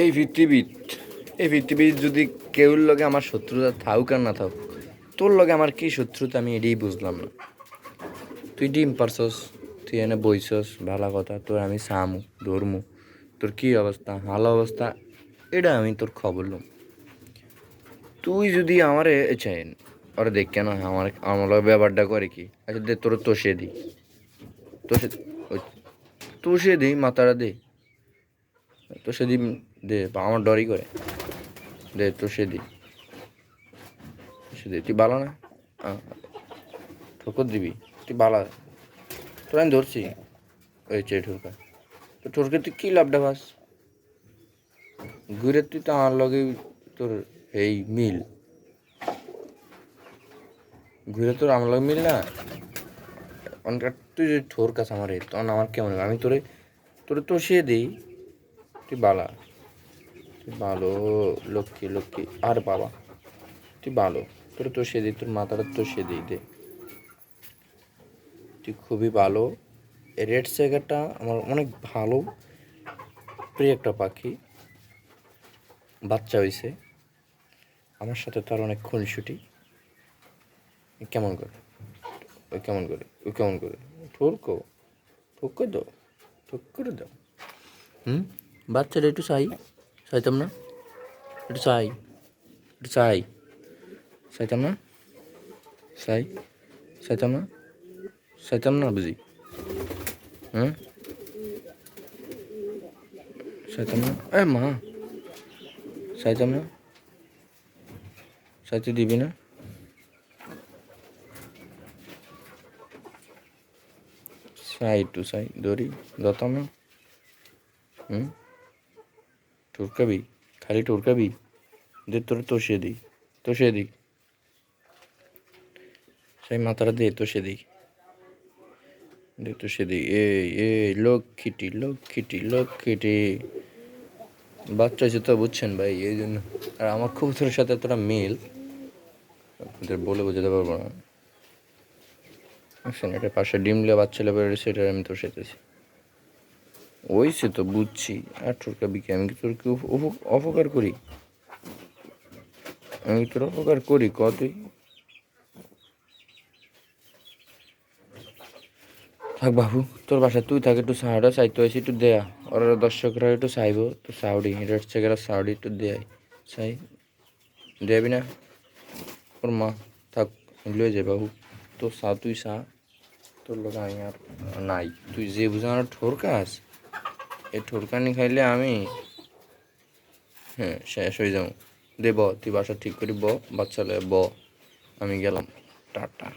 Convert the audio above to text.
এই পৃথিবীত, এই পৃথিবীর যদি কেউর লগে আমার শত্রুতা থাকুক আর না থাকুক তোর লগে আমার কি শত্রুতা আমি এটাই বুঝলাম না। তুই ডিম পারছস, তুই এনে বইছস, ভালো কথা, তোর আমি সামু, ধরমু, তোর কি অবস্থা, ভালো অবস্থা, এটা আমি তোর খবর লম। তুই যদি আমারে চাইন, ওরা দেখ কেন আমার আমার ব্যাপারটা করে কি? আচ্ছা দে, তোর তোষে দিই। তোষে তোষে দি মাথাটা দে। তো সেদিন দে আমার ডরই করে। দে তো সেদি সেদি তুই ভালো না? ঠোকর দিবি, তুই ভালো তোর আমি ধরছি ওই চেয়ে ঠোরকা। তো ঠোরকে তুই কী লাভটা পাস ঘুরে তুই তো আমার লগে তোর এই মিল। ঘুরে তোর আমার লগে মিল না? অনেকটা তুই যদি ঠোর কাছে আমার তখন আমার কেমন? আমি তোরে তোরে তো সে দিই। তুই বালা। তুই ভালো, লক্ষ্মী লক্ষ্মী। আর বাবা, তুই ভালো। তোর তো সে দিই তোর মাথাটা তো সে দিই দে। তুই খুবই ভালো। রেড সেগারটা আমার অনেক ভালো, প্রিয় একটা পাখি। বাচ্চা হয়েছে আমার সাথে তার অনেক খুনসুটি। কেমন করে? ওই কেমন করে? ওই কেমন করে? ঠোরকো ঠোক করে দাও ঠোক করে দাও। হুম? বাচ্চাটা একটু চাই। চাইতাম না? একটু চাই। একটু চাই। চাইতাম না? চাই। চাইতাম না? চাইতাম না বুঝি? হুম চাইতাম না? এ মা! চাইতাম না? চাইতে দিবি না? চাই একটু, চাই। দড়ি দতাম হুম? টুরকাবি খালি টুরকাবি দে তোর তোষে দিই তোষে দিই। সেই মাথাটা দে, তোষে দিই। দে তোষে দিই। এই এই, লক্ষ্মীটি লক্ষ্মীটি লক্ষ্মীটি। বাচ্চা হয়েছে তো, বুঝছেন ভাই, এই জন্য। আর আমার কবুতরের সাথে তোরা মিল, আপনাদের বলে বোঝাতে পারব না। বুঝছেন এটা পাশে ডিমলে বাচ্চা লেবে সেটা আমি তো সেতেছি ওই সে তো বুঝছি। আর তোর কাবিকে আমি কি তোর কি অপকার করি? আমি তোর অপকার করি? ক তুই? থাক বাবু, তোর বাসায় তুই থাক, একটু সাহাটা চাইতে হয়েছে একটু দেয়া ওরা দর্শকরা একটু চাইব, তো সাউডি রেড চেকেরা সাউডি একটু দেয় চাই। দেবি না? ওর মা। থাক, লয়ে যায় বাবু। তোর সা তুই সা তোর লোক আমি আর নাই। তুই যে বুঝে আমার ঠোর কাজ? এই ঠোরকানি খাইলে আমি হ্যাঁ শেষ হয়ে যাব। দে ব, তুই বাসা ঠিক করি ব, বাচ্চা ব। আমি গেলাম, টাটা।